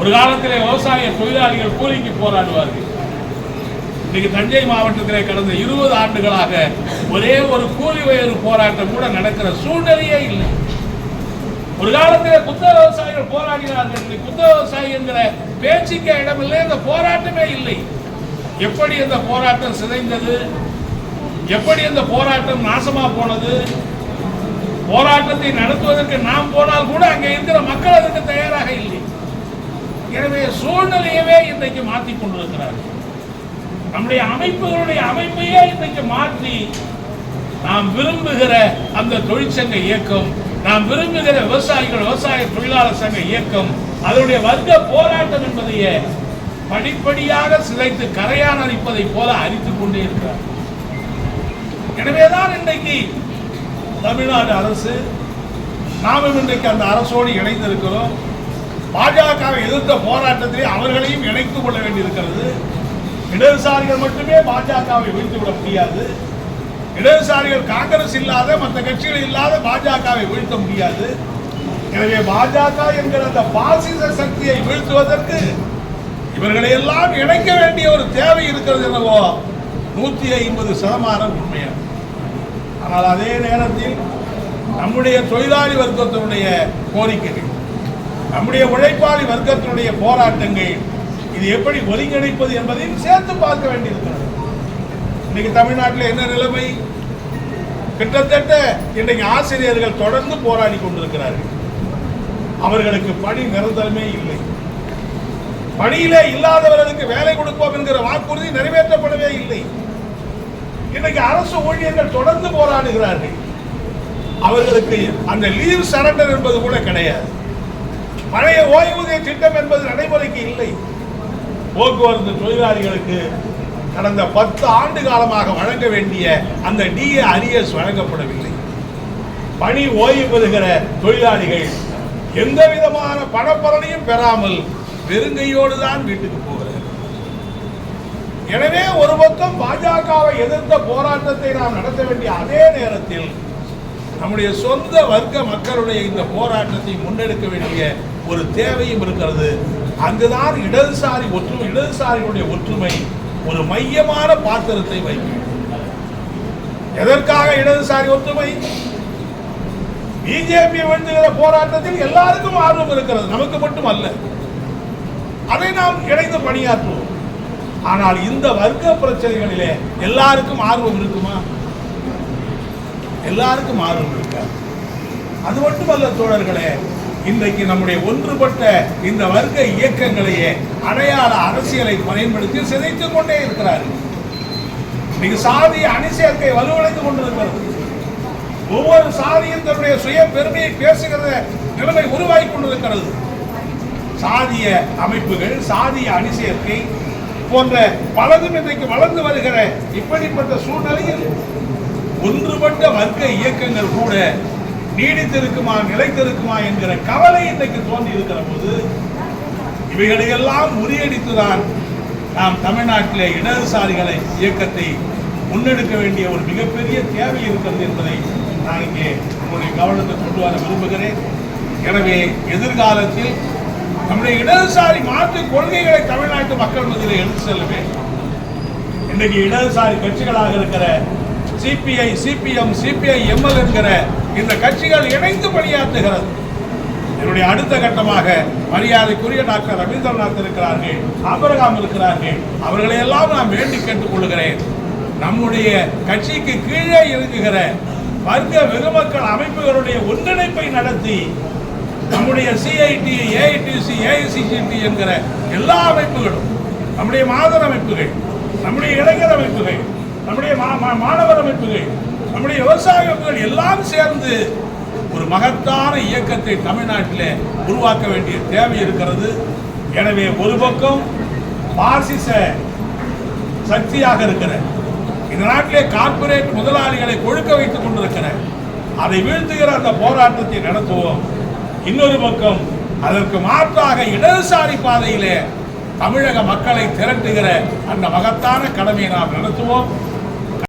ஒரு காலத்தில் விவசாய தொழிலாளிகள் கூலிக்கு போராடுவார்கள். இன்னைக்கு தஞ்சை மாவட்டத்திலே கடந்த இருபது ஆண்டுகளாக ஒரே ஒரு கூலி உயர்வு போராட்டம் கூட நடக்கிற சூழ்நிலையே இல்லை. ஒரு காலத்தில் குத்த விவசாயிகள் போராடினார்கள். இன்னைக்கு குத்த விவசாயி என்கிற பேச்சுக்கே இடமில்லை. இந்த போராட்டமே இல்லை. எப்படி இந்த போராட்டம் சிதைந்தது? எப்படி இந்த போராட்டம் நாசமா போனது? போராட்டத்தை நடத்துவதற்கு நாம் போனால் கூட அங்கே இருக்கிற மக்கள் அதற்கு தயாராக இல்லை எனவே சூழ்நிலையவே இன்றைக்கு மாற்றி கொண்டிருக்கிறார்கள். நம்முடைய அமைப்புகளுடைய அமைப்பையே இன்றைக்கு மாற்றி நாம் விரும்புகிற அந்த தொழிற்சங்க இயக்கம் நாம் விரும்புகிற விவசாயிகள் விவசாய தொழிலாளர் சங்க இயக்கம் அதனுடைய வர்க்க போராட்டம் என்பதையே படிப்படியாக சிதைத்து கரையான் அரிப்பதை போல அரித்துக் கொண்டே இருக்கிறார். எனவேதான் இன்றைக்கு தமிழ்நாடு அரசு நாமும் இன்றைக்கு அந்த அரசோடு இணைந்திருக்கிறோம். பாஜகவை எதிர்த்த போராட்டத்திலே அவர்களையும் இணைத்துக் கொள்ள வேண்டியிருக்கிறது. இடதுசாரிகள் மட்டுமே பாஜகவை வீழ்த்து விட முடியாது. இடதுசாரிகள் காங்கிரஸ் இல்லாத மற்ற கட்சிகள் இல்லாத பாஜகவை வீழ்த்த முடியாது. எனவே பாஜக என்கிற அந்த பாசிச சக்தியை வீழ்த்துவதற்கு இவர்களை எல்லாம் இணைக்க வேண்டிய ஒரு தேவை இருக்கிறது என்னவோ நூத்தி ஐம்பது சதமானம் உண்மையானது ஆனால் அதே நேரத்தில் நம்முடைய தொழிலாளி வர்க்கத்தினுடைய கோரிக்கைகள். நம்முடைய உழைப்பாளி வர்க்கத்தினுடைய போராட்டங்கள் இது எப்படி ஒருங்கிணைப்பது என்பதையும் சேர்த்து பார்க்க வேண்டியிருக்கிறது. இன்னைக்கு தமிழ்நாட்டில் என்ன நிலைமை? கிட்டத்தட்ட இன்றைக்கு ஆசிரியர்கள் தொடர்ந்து போராடி கொண்டிருக்கிறார்கள். அவர்களுக்கு பணி நிரந்தரமே இல்லை. பணியிலே இல்லாதவர்களுக்கு வேலை கொடுப்போம் என்கிற வாக்குறுதி நிறைவேற்றப்படவே இல்லை. இன்னைக்கு அரசு ஊழியர்கள் தொடர்ந்து போராடுகிறார்கள். அவர்களுக்கு அந்த லீவ் சரண்டர் என்பது கூட கிடையாது. பழைய ஓய்வூதிய திட்டம் என்பது நடைமுறைக்கு இல்லை. போக்குவரத்து தொழிலாளிகளுக்கு கடந்த பத்து ஆண்டு காலமாக வழங்க வேண்டிய அந்த டிஏ அரியஸ் வழங்கப்படவில்லை. பணி ஓய்வு பெறுகிற தொழிலாளிகள் எந்த விதமான பணப்பலனையும் பெறாமல் வெறுங்கையோடு தான் வீட்டுக்கு போகிறார் எனவே ஒரு பக்கம் பாஜகவை எதிர்த்த போராட்டத்தை நாம் நடத்த வேண்டிய அதே நேரத்தில் நம்முடைய சொந்த வர்க்க மக்களுடைய இந்த போராட்டத்தை முன்னெடுக்க வேண்டிய ஒரு தேவையும் இருக்கிறது. அங்குதான் இடதுசாரி ஒற்றுமை இடதுசாரிகளுடைய ஒற்றுமை ஒரு மையமான பாத்திரத்தை வைக்கும் எதற்காக இடதுசாரி ஒற்றுமை? பிஜேபி வீழ்த்துகிற போராட்டத்தில் எல்லாருக்கும் ஆர்வம் இருக்கிறது. நமக்கு மட்டும் அல்ல அதை நாம் இணைந்து பணியாற்றுவோம். ஆனால் இந்த வர்க்க பிரச்சனைகளிலே எல்லாருக்கும் ஆர்வம் இருக்குமா? எல்லாருக்கும் ஆர்வம் இருக்காது அது மட்டுமல்ல தோழர்களே இன்றைக்கு நம்முடைய ஒன்றுபட்ட இந்த வர்க்க இயக்கங்களையே அடையாள அரசியலை பயன்படுத்தி சிதைத்துக் கொண்டே இருக்கிறார்கள். இன்னைக்கு சாதி அணி சேர்க்கை வலுவடைந்து கொண்டிருக்கிறது. ஒவ்வொரு சாதியும் தன்னுடைய சுய பெருமையை பேசுகிற நிலைமை உருவாகி கொண்டிருக்கிறது. சாதிய அமைப்புகள் சாதிய அணி சேர்க்கை போன்ற பலதும் இன்றைக்கு வளர்ந்து வருகிற இப்படிப்பட்ட சூழ்நிலையில் ஒன்றுபட்ட வர்க்க இயக்கங்கள் கூட நீடித்திருக்குமா நிலைத்திருக்குமா என்கிற கவலை இன்றைக்கு தோன்றி இருக்கிற போது இவைகளையெல்லாம் முறியடித்துதான் நாம் தமிழ்நாட்டிலே இடதுசாரிகளை இயக்கத்தை முன்னெடுக்க வேண்டிய ஒரு மிகப்பெரிய தேவை இருக்கிறது என்பதை நான் இங்கே உங்களுடைய கவனத்தை கொண்டு வர விரும்புகிறேன். எனவே எதிர்காலத்தில் நம்முடைய இடதுசாரி மாற்று கொள்கைகளை தமிழ்நாட்டு மக்கள் மத்தியில் எடுத்து செல்ல வேண்டும். இன்றைக்கு இடதுசாரி கட்சிகளாக இருக்கிற சிபிஐ சிபிஎம் சிபிஐ எம்எல் என்கிற இந்த கட்சிகள் இணைந்து பணியாற்றுகிறது. என்னுடைய அடுத்த கட்டமாக மரியாதைக்குரிய டாக்டர் ரவீந்திரநாத் இருக்கிறார்கள் அபரகாம் இருக்கிறார்கள் அவர்களை எல்லாம் நான் வேண்டி கேட்டுக்கொள்கிறேன் நம்முடைய கட்சிக்கு கீழே இறங்குகிற வர்க்க வெகுமக்கள் அமைப்புகளுடைய ஒன்றிணைப்பை நடத்தி நம்முடைய சிஐடி ஏஐடிசி ஏஐசிசிடி என்கிற எல்லா அமைப்புகளும் நம்முடைய மாதர் அமைப்புகள் நம்முடைய இளைஞர் அமைப்புகள் நம்முடைய மா- மா- மாணவர் அமைப்புகள் நம்முடைய விவசாய அமைப்புகள் எல்லாம் சேர்ந்து ஒரு மகத்தான இயக்கத்தை தமிழ்நாட்டில் உருவாக்க வேண்டிய தேவை இருக்கிறது. எனவே ஒரு பக்கம் பாசிச சக்தியாக இருக்கிற இந்த நாட்டிலே கார்ப்பரேட் முதலாளிகளை கொழுக்க வைத்துக் கொண்டிருக்கிற அதை வீழ்த்துகிற அந்த போராட்டத்தை நடத்துவோம். இன்னொரு பக்கம் அதற்கு மாற்றாக இடதுசாரி பாதையிலே தமிழக மக்களை திரட்டுகிற அந்த மகத்தான கடமையை நாம் நடத்துவோம்.